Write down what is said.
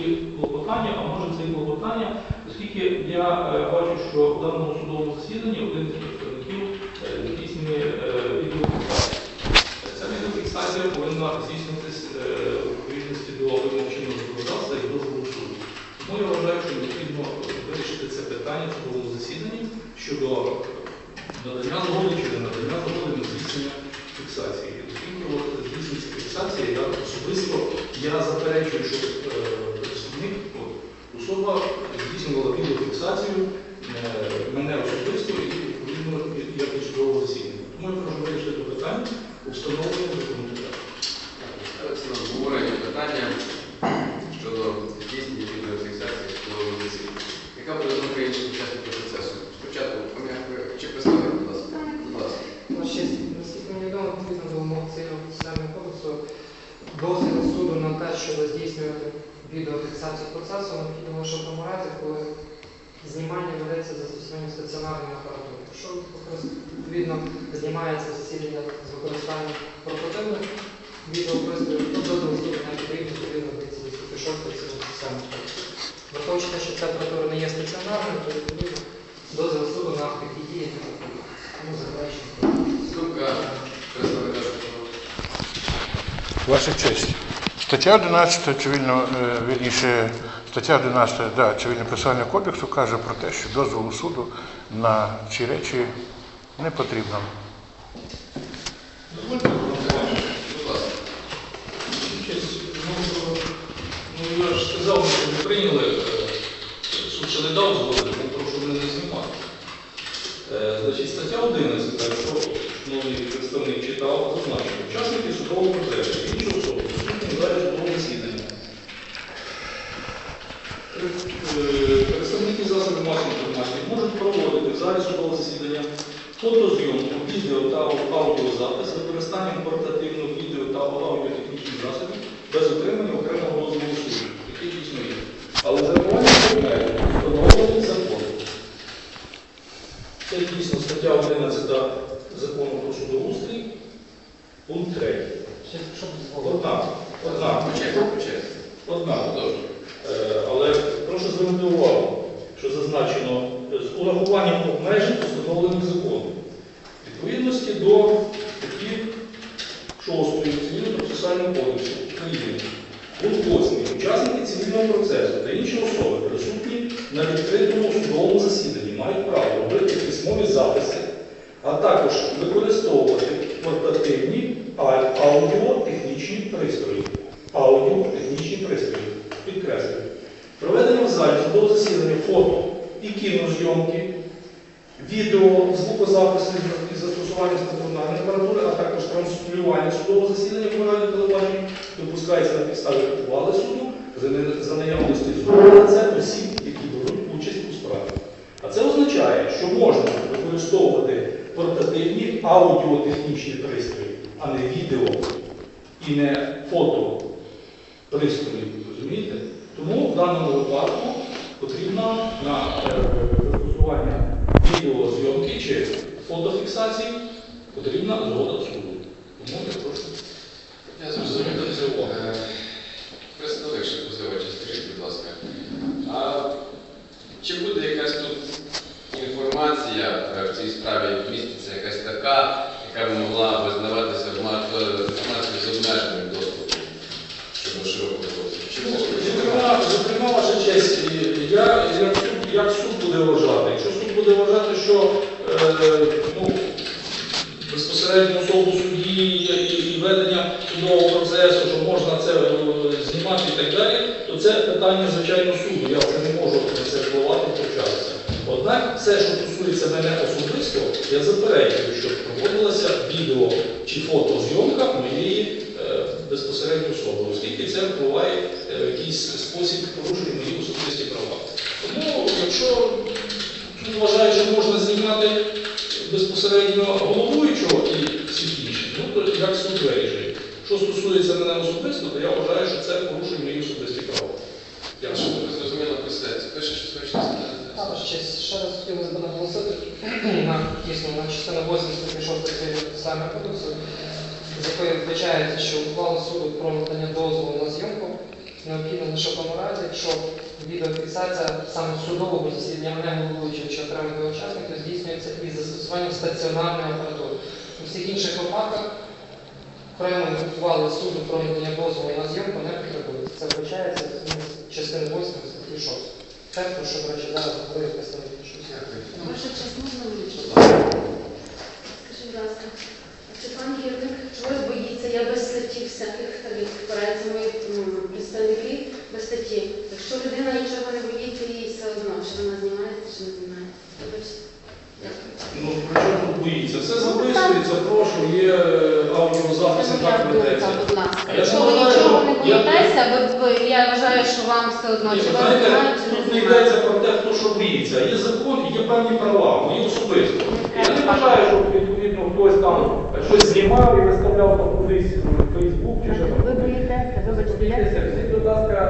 такі клопотання, а може це і клопотання, оскільки я е, бачу, що в даному судовому засіданні один з представників е, здійснює е, відеофіксацію. Ця відеофіксація повинна здійснюватись у відповідності до вимог чинного законодавства і дозволу суду. Тому я вважаю, що необхідно вирішити це питання в судовому засіданні щодо надання згоди чи не надання згоди на здійснення фіксації. Здійснюється фіксація, я особисто я заперечую, що особа здійснювала відеофіксацію е, мене особисто і відповідно як і судового засідання. Тому я прошу вирішити це питання у законодавстві. Ставиться на обговорення питання щодо здійснення відеофіксації судового засідання. Яка буде думка інших учасників процесу? Спочатку, чи представник, будь ласка. Будь ласка. Наскільки мені відомо, відповідно до вимог цивільного процесуального кодексу, дозвіл суду на те, щоб здійснювати відеофіксацію процесу, необхідно лише в тому разі, коли знімання ведеться за застосуванням стаціонарної апаратури. Якщо відповідно знімається засідання з використанням портативних відеопристроїв, то дозвіл суду потрібно, відповідно до цієї статті 6 цивільного. Враховуючи те, що ця апаратура не є стаціонарною, то відповідно дозвіл суду на такі дії не. Тому. Думка представника. Ваша честь. Стаття 11 цивільного, е, вірніше, стаття 11 да, цивільно-процесуального кодексу каже про те, що дозволу суду на ці речі не потрібно. Ну, ну, я ж сказав, що ми прийняли, суд ще не дав згоди, тому прошу мене не знімати. Значить, стаття 11, якщо новий представник читав, зазначено, учасники судового процесу, інші особи, присутні в залі судового засідання. Е, Представники засобів масової інформації можуть проводити в залі судового засідання фотозйомку, відео та аудіозапис з використанням портативного відео та аудіотехнічних засобів без отримання окремого дозволу суду, який дійсно є. Але предметів встановлений закон. Це дійсно стаття 11 закону про судоустрій, пункт 3. Ще, щоб дозволити. Однак. Е, Але прошу звернути увагу, що зазначено з урахуванням обмежень, встановлених законом. Відповідності до статті 6 Цивільного процесуального кодексу України. Пункт 8. Учасники цивільного процесу та інші особи, присутні на відкритому судовому засіданні, мають право робити письмові записи, а також використовувати портативні а- аудіотехнічні пристрої. Аудіотехнічні пристрої. Підкреслюю. Проведення в залі судового засідання фото і кінозйомки, відео, звукозаписи із застосуванням стаціонарної апаратури, а також транслювання судового засідання по радіотелебаченню допускається на підставі ухвали суду за наявності суду на це осіб, які беруть участь у справі. А це означає, що можна використовувати портативні аудіотехнічні пристрої, а не відео і не фото пристрої. Розумієте? Тому в даному випадку потрібно на е, застосування відеозйомки чи фотофіксації потрібна згода суду. Тому я прошу. Я зрозумів. Е, Представник ще позивача, скажіть, будь ласка. А чи буде якась тут інформація е, в цій справі, міститься якась така, яка б могла визнаватися ма- е, з обмеженим доступом щодо широкого доступу? Таки Зокрема, ваша честь, як суд буде вважати? Буде вважати, що е, ну, безпосередньо особу судді і, ведення судового процесу, що можна це е, знімати і так далі, то це питання, звичайно, суду. Я вже не можу на це впливати і втручатися. Однак все, що стосується мене особисто, я заперечую, що проводилася відео чи фотозйомка моєї е, безпосередньо особи, оскільки це впливає в якийсь спосіб порушує мої особисті права. Тому, якщо знімати безпосередньо головуючого і всіх інших, ну то як суд вирішує. Що стосується мене особисто, то я вважаю, що це порушує мої особисті права. Я ви зрозуміло представці. Пише, що хочете сказати. Також ще, раз хотілося б наголосити на дійсно на частину 8 статті 6 Цивільного процесуального кодексу, з якої вбачається, що ухвала суду про надання дозволу на зйомку необхідно лише в тому разі, що відеофіксація саме судового засідання мене головуючого чи окремих його учасників здійснюється із застосуванням стаціонарної апаратури. У всіх інших випадках окремо ухвали суду про надання дозволу на зйомку не потребується. Це вбачається з частини 8 статті 6. Те, про що, до речі, зараз говорив представник. Ваша честь, можна вирішити? Скажіть, будь ласка, чи пан Гірник чогось боїться? Я без статті всяких так як впираються мої без статті. Якщо людина нічого не боїться, їй все одно, чи вона знімається, чи не знімається. Вибачте. Ну, при чому боїться? Все записується, прошу, є аудіозапис, і так Ну, ведеться. будь ласка. Я Якщо ви нічого не я- боїтеся, ви, ви, я вважаю, що вам все одно, Ні, чи ви знаєте, знімають, чи не тут не йдеться про те, хто що боїться. Є закон, і є певні права, мої особисто. Я не вважаю, що відповідно хтось там щось знімав і виставляв там кудись в Фейсбук чи що там. Ви боїтеся, вибачте, я Скажіть, будь ласка, е, ви